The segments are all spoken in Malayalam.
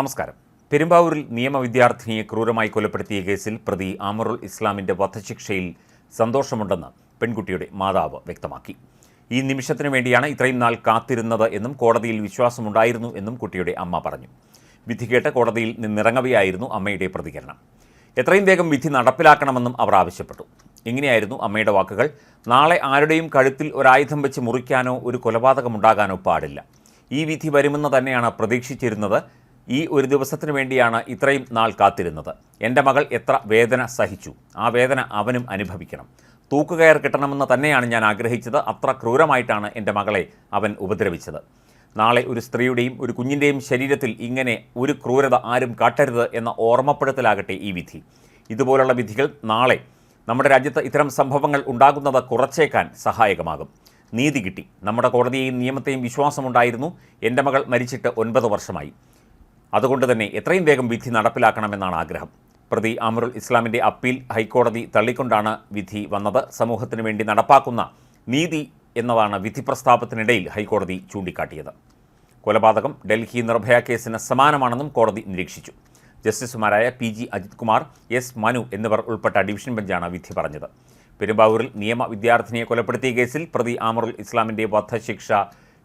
നമസ്കാരം. പെരുമ്പാവൂരിൽ നിയമ വിദ്യാർത്ഥിനിയെ ക്രൂരമായി കൊലപ്പെടുത്തിയ കേസിൽ പ്രതി ആമറുൽ ഇസ്ലാമിന്റെ വധശിക്ഷയിൽ സന്തോഷമുണ്ടെന്ന് പെൺകുട്ടിയുടെ മാതാവ് വ്യക്തമാക്കി. ഈ നിമിഷത്തിനു വേണ്ടിയാണ് ഇത്രയും നാൾ കാത്തിരുന്നത് എന്നും കോടതിയിൽ വിശ്വാസമുണ്ടായിരുന്നു എന്നും കുട്ടിയുടെ അമ്മ പറഞ്ഞു. വിധി കേട്ട കോടതിയിൽ നിന്നിറങ്ങവെയായിരുന്നു അമ്മയുടെ പ്രതികരണം. എത്രയും വേഗം വിധി നടപ്പിലാക്കണമെന്നും അവർ ആവശ്യപ്പെട്ടു. ഇങ്ങനെയായിരുന്നു അമ്മയുടെ വാക്കുകൾ. നാളെ ആരുടെയും കഴുത്തിൽ ഒരായുധം വെച്ച് മുറിക്കാനോ ഒരു കൊലപാതകമുണ്ടാകാനോ പാടില്ല. ഈ വിധി വരുമെന്ന് തന്നെയാണ് പ്രതീക്ഷിച്ചിരുന്നത്. ഈ ഒരു ദിവസത്തിനു വേണ്ടിയാണ് ഇത്രയും നാൾ കാത്തിരുന്നത്. എന്റെ മകൾ എത്ര വേദന സഹിച്ചു. ആ വേദന അവനും അനുഭവിക്കണം. തൂക്കുകയർ കിട്ടണമെന്ന് തന്നെയാണ് ഞാൻ ആഗ്രഹിച്ചത്. അത്ര ക്രൂരമായിട്ടാണ് എന്റെ മകളെ അവൻ ഉപദ്രവിച്ചത്. നാളെ ഒരു സ്ത്രീയുടെയും ഒരു കുഞ്ഞിന്റെയും ശരീരത്തിൽ ഇങ്ങനെ ഒരു ക്രൂരത ആരും കാട്ടരുത് എന്ന ഓർമ്മപ്പെടുത്തലാകട്ടെ ഈ വിധി. ഇതുപോലുള്ള വിധികൾ നാളെ നമ്മുടെ രാജ്യത്ത് ഇത്തരം സംഭവങ്ങൾ ഉണ്ടാകുന്നത് കുറച്ചേക്കാൻ സഹായകമാകും. നീതി കിട്ടി. നമ്മുടെ കോടതിയെയും നിയമത്തെയും വിശ്വാസമുണ്ടായിരുന്നു. എന്റെ മകൾ മരിച്ചിട്ട് ഒൻപത് വർഷമായി. അതുകൊണ്ട് തന്നെ എത്രയും വേഗം വിധി നടപ്പിലാക്കണമെന്നാണ് ആഗ്രഹം. പ്രതി അമറുൽ ഇസ്ലാമിന്റെ അപ്പീൽ ഹൈക്കോടതി തള്ളിക്കൊണ്ടാണ് വിധി വന്നത്. സമൂഹത്തിന് വേണ്ടി നടപ്പാക്കുന്ന നീതി എന്നതാണ് വിധി പ്രസ്താവത്തിനിടയിൽ ഹൈക്കോടതി ചൂണ്ടിക്കാട്ടിയത്. കൊലപാതകം ഡൽഹി നിർഭയ കേസിന് സമാനമാണെന്നും കോടതി നിരീക്ഷിച്ചു. ജസ്റ്റിസുമാരായ P G Ajith Kumar S Manu എന്നിവർ ഉൾപ്പെട്ട ഡിവിഷൻ ബെഞ്ചാണ് വിധി പറഞ്ഞത്. പെരുമ്പാവൂരിൽ നിയമ വിദ്യാർത്ഥിനിയെ കൊലപ്പെടുത്തിയ കേസിൽ പ്രതി ആമറുൽ ഇസ്ലാമിന്റെ വധശിക്ഷ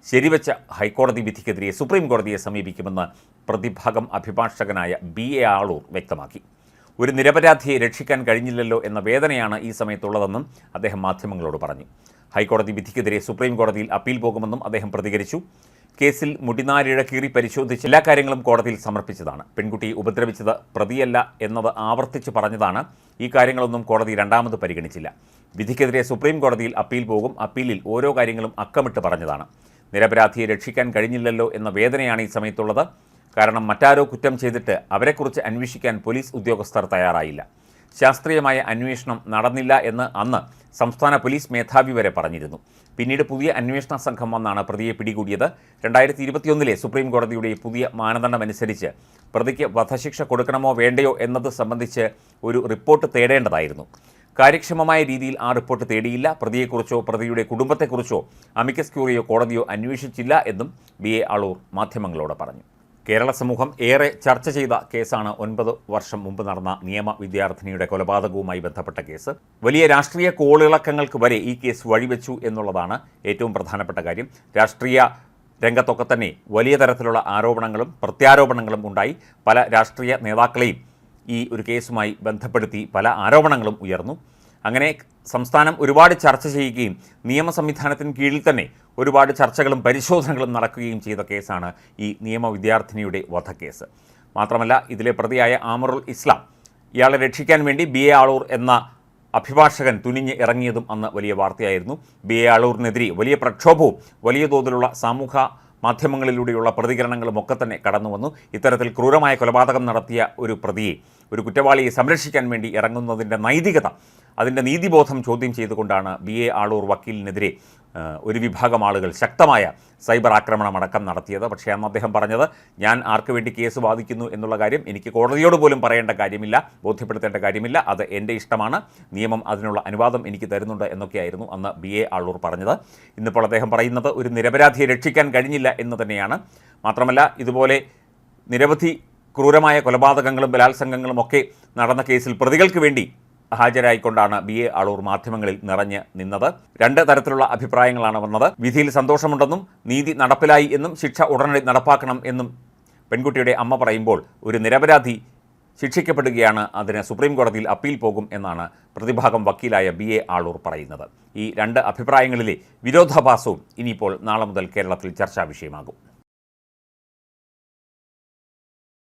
ശരിവെച്ച ഹൈക്കോടതി വിധിക്കെതിരെ സുപ്രീം കോടതിയെ സമീപിക്കുമെന്ന് പ്രതിഭാഗം അഭിഭാഷകനായ ബി എ ആളൂർ വ്യക്തമാക്കി. ഒരു നിരപരാധിയെ രക്ഷിക്കാൻ കഴിഞ്ഞില്ലല്ലോ എന്ന വേദനയാണ് ഈ സമയത്തുള്ളതെന്നും അദ്ദേഹം മാധ്യമങ്ങളോട് പറഞ്ഞു. ഹൈക്കോടതി വിധിക്കെതിരെ സുപ്രീം കോടതിയിൽ അപ്പീൽ പോകുമെന്നും അദ്ദേഹം പ്രതികരിച്ചു. കേസിൽ മുടിനാരിഴ കീറി പരിശോധിച്ച് എല്ലാ കാര്യങ്ങളും കോടതിയിൽ സമർപ്പിച്ചതാണ്. പെൺകുട്ടി ഉപദ്രവിച്ചത് പ്രതിയല്ല എന്നത് ആവർത്തിച്ച് പറഞ്ഞതാണ്. ഈ കാര്യങ്ങളൊന്നും കോടതി രണ്ടാമത് പരിഗണിച്ചില്ല. വിധിക്കെതിരെ സുപ്രീം കോടതിയിൽ അപ്പീൽ പോകും. അപ്പീലിൽ ഓരോ കാര്യങ്ങളും അക്കമിട്ട് പറഞ്ഞതാണ്. നിരപരാധിയെ രക്ഷിക്കാൻ കഴിഞ്ഞില്ലല്ലോ എന്ന വേദനയാണ് ഈ സമയത്തുള്ളത്. കാരണം മറ്റാരോ കുറ്റം ചെയ്തിട്ട് അവരെക്കുറിച്ച് അന്വേഷിക്കാൻ പോലീസ് ഉദ്യോഗസ്ഥർ തയ്യാറായില്ല. ശാസ്ത്രീയമായ അന്വേഷണം നടന്നില്ല എന്ന് അന്ന് സംസ്ഥാന പോലീസ് മേധാവി വരെ പറഞ്ഞിരുന്നു. പിന്നീട് പുതിയ അന്വേഷണ സംഘം വന്നാണ് പ്രതിയെ പിടികൂടിയത്. രണ്ടായിരത്തി ഇരുപത്തിയൊന്നിലെ സുപ്രീം കോടതിയുടെ പുതിയ മാനദണ്ഡമനുസരിച്ച് പ്രതിക്ക് വധശിക്ഷ കൊടുക്കണമോ വേണ്ടയോ എന്നത് സംബന്ധിച്ച് ഒരു റിപ്പോർട്ട് തേടേണ്ടതായിരുന്നു. കാര്യക്ഷമമായ രീതിയിൽ ആ റിപ്പോർട്ട് തേടിയില്ല. പ്രതിയെക്കുറിച്ചോ പ്രതിയുടെ കുടുംബത്തെക്കുറിച്ചോ അമിക്കസ് ക്യൂറിയോ കോടതിയോ അന്വേഷിച്ചില്ല എന്നും ബി എ അളൂർ മാധ്യമങ്ങളോട് പറഞ്ഞു. കേരള സമൂഹം ഏറെ ചർച്ച ചെയ്ത കേസാണ് ഒൻപത് വർഷം മുമ്പ് നടന്ന നിയമ വിദ്യാർത്ഥിനിയുടെ കൊലപാതകവുമായി ബന്ധപ്പെട്ട കേസ്. വലിയ രാഷ്ട്രീയ കോളിളക്കങ്ങൾക്ക് വരെ ഈ കേസ് വഴിവെച്ചു എന്നുള്ളതാണ് ഏറ്റവും പ്രധാനപ്പെട്ട കാര്യം. രാഷ്ട്രീയ രംഗത്തൊക്കെ തന്നെ വലിയ തരത്തിലുള്ള ആരോപണങ്ങളും പ്രത്യാരോപണങ്ങളും ഉണ്ടായി. പല രാഷ്ട്രീയ നേതാക്കളെയും ഈ ഒരു കേസുമായി ബന്ധപ്പെടുത്തി പല ആരോപണങ്ങളും ഉയർന്നു. അങ്ങനെ സംസ്ഥാനം ഒരുപാട് ചർച്ച ചെയ്യുകയും നിയമ സംവിധാനത്തിന് കീഴിൽ തന്നെ ഒരുപാട് ചർച്ചകളും പരിശോധനകളും നടക്കുകയും ചെയ്ത കേസാണ് ഈ നിയമ വിദ്യാർത്ഥിനിയുടെ വധക്കേസ്. മാത്രമല്ല ഇതിലെ പ്രതിയായ ആമറുൽ ഇസ്ലാം ഇയാളെ രക്ഷിക്കാൻ വേണ്ടി ബി എ ആളൂർ എന്ന അഭിഭാഷകൻ തുനിഞ്ഞ് ഇറങ്ങിയതും അന്ന് വലിയ വാർത്തയായിരുന്നു. ബി എ ആളൂരിനെതിരെ വലിയ പ്രക്ഷോഭവും വലിയ തോതിലുള്ള സാമൂഹ്യ മാധ്യമങ്ങളിലൂടെയുള്ള പ്രതികരണങ്ങളും ഒക്കെ തന്നെ കടന്നു വന്നു ഇത്തരത്തിൽ ക്രൂരമായ കൊലപാതകം നടത്തിയ ഒരു പ്രതിയെ ഒരു കുറ്റവാളിയെ സംരക്ഷിക്കാൻ വേണ്ടി ഇറങ്ങുന്നതിന്റെ നൈതികത അതിന്റെ നീതിബോധം ചോദ്യം ചെയ്തുകൊണ്ടാണ് ബി എ ആളൂർ വക്കീലിനെതിരെ ഒരു വിഭാഗം ആളുകൾ ശക്തമായ സൈബർ ആക്രമണം അടക്കം നടത്തിയത്. പക്ഷേ അന്ന് അദ്ദേഹം പറഞ്ഞത് ഞാൻ ആർക്ക് വേണ്ടി കേസ് വാദിക്കുന്നു എന്നുള്ള കാര്യം എനിക്ക് കോടതിയോട് പോലും പറയേണ്ട കാര്യമില്ല ബോധ്യപ്പെടുത്തേണ്ട കാര്യമില്ല. അത് എന്റെ ഇഷ്ടമാണ്. നിയമം അതിനുള്ള അനുവാദം എനിക്ക് തരുന്നുണ്ട് എന്നൊക്കെയായിരുന്നു അന്ന് ബി എ ആളൂർ പറഞ്ഞത്. ഇന്നിപ്പോൾ അദ്ദേഹം പറയുന്നത് ഒരു നിരപരാധിയെ രക്ഷിക്കാൻ കഴിഞ്ഞില്ല എന്ന് തന്നെയാണ്. മാത്രമല്ല ഇതുപോലെ നിരവധി ക്രൂരമായ കൊലപാതകങ്ങളും ബലാത്സംഗങ്ങളും ഒക്കെ നടന്ന കേസിൽ പ്രതികൾക്ക് വേണ്ടി ഹാജരായിക്കൊണ്ടാണ് ബി എ അളൂർ മാധ്യമങ്ങളിൽ നിറഞ്ഞ് നിന്നത്. രണ്ട് തരത്തിലുള്ള അഭിപ്രായങ്ങളാണ് വന്നത്. വിധിയിൽ സന്തോഷമുണ്ടെന്നും നീതി നടപ്പിലായി എന്നും ശിക്ഷ ഉടനടി നടപ്പാക്കണം എന്നും പെൺകുട്ടിയുടെ അമ്മ പറയുമ്പോൾ ഒരു നിരപരാധി ശിക്ഷിക്കപ്പെടുകയാണ് അതിന് സുപ്രീം കോടതിയിൽ അപ്പീൽ പോകും എന്നാണ് പ്രതിഭാഗം വക്കീലായ ബി എ ആളൂർ പറയുന്നത്. ഈ രണ്ട് അഭിപ്രായങ്ങളിലെ വിരോധാഭാസവും ഇനിയിപ്പോൾ നാളെ മുതൽ കേരളത്തിൽ ചർച്ചാ വിഷയമാകും.